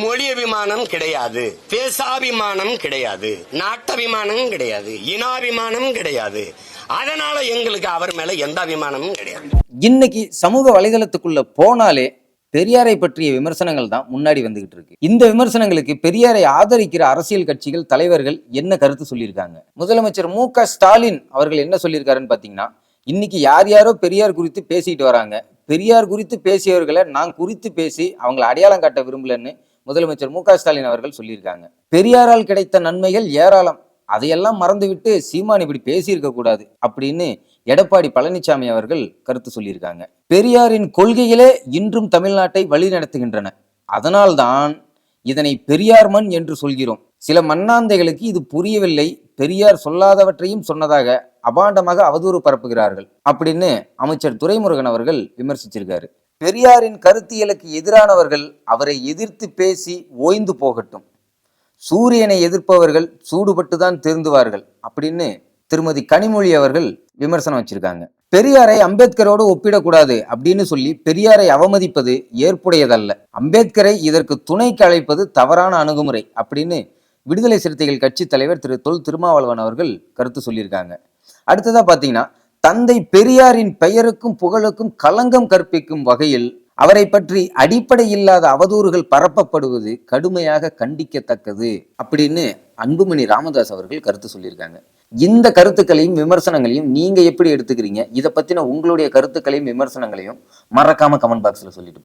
மொழியபிமானம் கிடையாது பேசாபிமானம் கிடையாது நாட்டபிமானம் கிடையாது இனாபிமானம் கிடையாது. அதனால எங்களுக்கு அவர் மேல எந்த அபிமானமும் கிடையாது. இன்னைக்கு சமூக வலைதளத்துக்குள்ள போனாலே பெரியாரை பற்றிய விமர்சனங்கள் தான் முன்னாடி வந்துகிட்டு இருக்கு. இந்த விமர்சனங்களுக்கு பெரியாரை ஆதரிக்கிற அரசியல் கட்சிகள் தலைவர்கள் என்ன கருத்து சொல்லியிருக்காங்க? முதலமைச்சர் மு க ஸ்டாலின் அவர்கள் என்ன சொல்லியிருக்காருன்னு பாத்தீங்கன்னா இன்னைக்கு யார் யாரோ பெரியார் குறித்து பேசிட்டு வராங்க. பெரியார் குறித்து பேசியவர்களை நான் குறித்து பேசி அவங்களை அடையாளம் காட்ட விரும்பலன்னு முதலமைச்சர் மு ஸ்டாலின் அவர்கள் சொல்லியிருக்காங்க. பெரியாரால் கிடைத்த நன்மைகள் ஏராளம். அதையெல்லாம் மறந்துவிட்டு சீமான் இப்படி பேசியிருக்க கூடாது அப்படின்னு எடப்பாடி பழனிசாமி அவர்கள் கருத்து சொல்லியிருக்காங்க. பெரியாரின் கொள்கைகளே இன்றும் தமிழ்நாட்டை வழிநடத்துகின்றன அதனால்தான் இதனை பெரியார் மண் என்று சொல்கிறோம். சில மண்ணாந்தைகளுக்கு இது புரியவில்லை. பெரியார் சொல்லாதவற்றையும் சொன்னதாக அபாண்டமாக அவதூறு பரப்புகிறார்கள் அப்படின்னு அமைச்சர் துரைமுருகன் அவர்கள் விமர்சிச்சிருக்காரு. பெரியாரின் கருத்தியலுக்கு எதிரானவர்கள் அவரை எதிர்த்து பேசி ஓய்ந்து போகட்டும். சூரியனை எதிர்ப்பவர்கள் சூடுபட்டுதான் திருந்துவார்கள் அப்படின்னு திருமதி கனிமொழி அவர்கள் விமர்சனம் வச்சிருக்காங்க. பெரியாரை அம்பேத்கரோடு ஒப்பிடக்கூடாது அப்படின்னு சொல்லி பெரியாரை அவமதிப்பது ஏற்புடையதல்ல. அம்பேத்கரை இதற்கு துணைக்கு அழைப்பது தவறான அணுகுமுறை அப்படின்னு விடுதலை சிறுத்தைகள் கட்சி தலைவர் திரு தொல் திருமாவளவன் அவர்கள் கருத்து சொல்லியிருக்காங்க. அடுத்ததாக பார்த்தீங்கன்னா தந்தை பெரியாரின் பெயருக்கும் புகழுக்கும் களங்கம் கற்பிக்கும் வகையில் அவரை பற்றி அடிப்படை இல்லாத அவதூறுகள் பரப்பப்படுவது கடுமையாக கண்டிக்கத்தக்கது அப்படின்னு அன்புமணி ராமதாஸ் அவர்கள் கருத்து சொல்லியிருக்காங்க. இந்த கருத்துக்களையும் விமர்சனங்களையும் நீங்க எப்படி எடுத்துக்கிறீங்க? இதை பத்தின உங்களுடைய கருத்துக்களையும் விமர்சனங்களையும் மறக்காம கமெண்ட் பாக்ஸ்ல சொல்லிட்டு